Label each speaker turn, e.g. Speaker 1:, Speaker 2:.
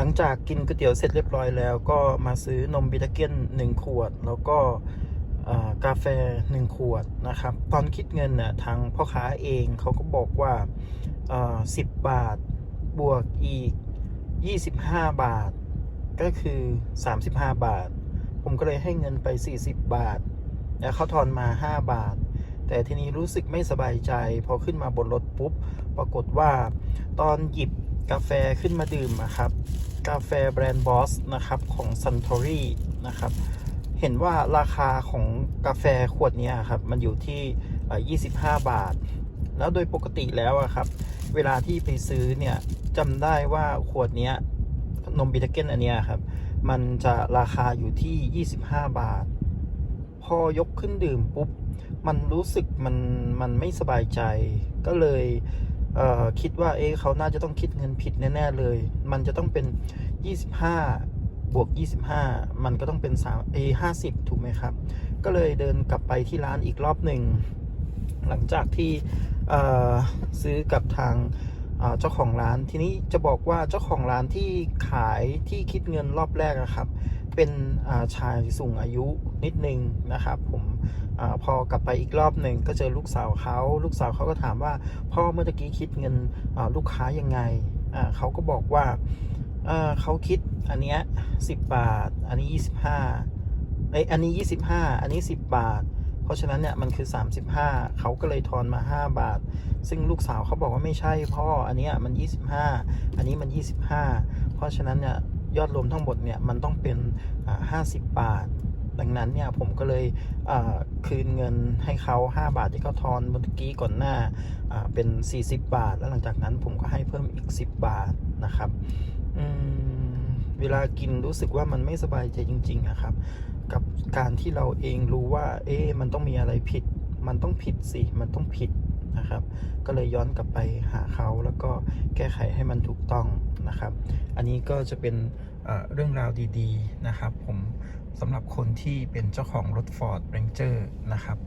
Speaker 1: หลังจากกินก๋วยเตี๋ยวเสร็จเรียบร้อยแล้ว ก็มาซื้อนมบิทาเกนหนึ่งขวด แล้วก็กาแฟหนึ่งขวดนะครับ ตอนคิดเงินน่ะทางพ่อค้าเองเขาก็บอกว่าสิบบาทบวกอีก 25 บาท ก็คือ 35 บาท ผมก็เลยให้เงินไป 40 บาท แล้วเขาทอนมา 5 บาท แต่ทีนี้รู้สึกไม่สบายใจ พอขึ้นมาบนรถปุ๊บ ปรากฏว่าตอนหยิบ กาแฟขึ้นมาดื่มอะครับ กาแฟแบรนด์บอสนะครับของ Suntory นะครับ เห็นว่าราคาของกาแฟขวดนี้ครับ มันอยู่ที่ 25 บาท แล้วโดยปกติแล้วครับ เวลาที่ไปซื้อเนี่ยจำได้ว่าขวดนี้นมบิทเกนอันนี้ครับ มันจะราคาอยู่ที่ 25 บาท พอยกขึ้นดื่มปุ๊บ มันรู้สึกมันมันไม่สบายใจ ก็เลย คิดว่าเอ๊ะเขาน่าจะต้องคิดเงินผิดแน่ๆเลย มันจะต้องเป็น 25 บวก 25 มันก็ต้องเป็น3เอ50 ถูกไหมครับ ก็เลยเดินกลับไปที่ร้านอีกรอบหนึ่ง หลังจากที่ซื้อกับทางเจ้าของร้านทีนี้จะบอกว่าเจ้าของร้านที่ขายที่คิดเงินรอบแรกอะครับ เป็นาชายสูงอายุนิดนึงนะครับผมอพอกลับไปอีกรอบหนึ่งก็เจอลูกสาวเขาลูกสาวเขาก็ถามว่าพ่อเมื่อกี้คิดเงินลูกค้ายังไงเขาก็บอกว่าอ่าเขาคิดอันเนี้ยสิบบาท อันนี้ยี่สิบห้าไออันนี้ยี่สิบห้าอันนี้สิบบาท เพราะฉะนั้นเนี่ยมันคือ35เขาก็เลยทอนมา5บาท ซึ่งลูกสาวเขาบอกว่าไม่ใช่พ่ออันเนี้ยมัน25อันนี้มัน25เพราะฉะนั้นเนี่ย ยอดรวมทั้งหมดเนี่ยมันต้องเป็น 50 บาท ดังนั้นเนี่ยผมก็เลยคืนเงินให้เขา 5 บาทที่เขาทอนเมื่อกี้ก่อนหน้าเป็น 40 บาท แล้วหลังจากนั้นผมก็ให้เพิ่มอีก 10 บาทนะครับเวลากินรู้สึกว่ามันไม่สบายใจจริง ๆ นะครับ กับการที่เราเองรู้ว่า เอ๊มันต้องมีอะไรผิด มันต้องผิดสิ มันต้องผิดนะครับ ก็เลยย้อนกลับไปหาเขาแล้วก็แก้ไขให้มันถูกต้อง นะครับ อันนี้ก็จะเป็นเอ่อเรื่องราวดีๆนะครับ ผมสำหรับคนที่เป็นเจ้าของรถ Ford Ranger นะครับ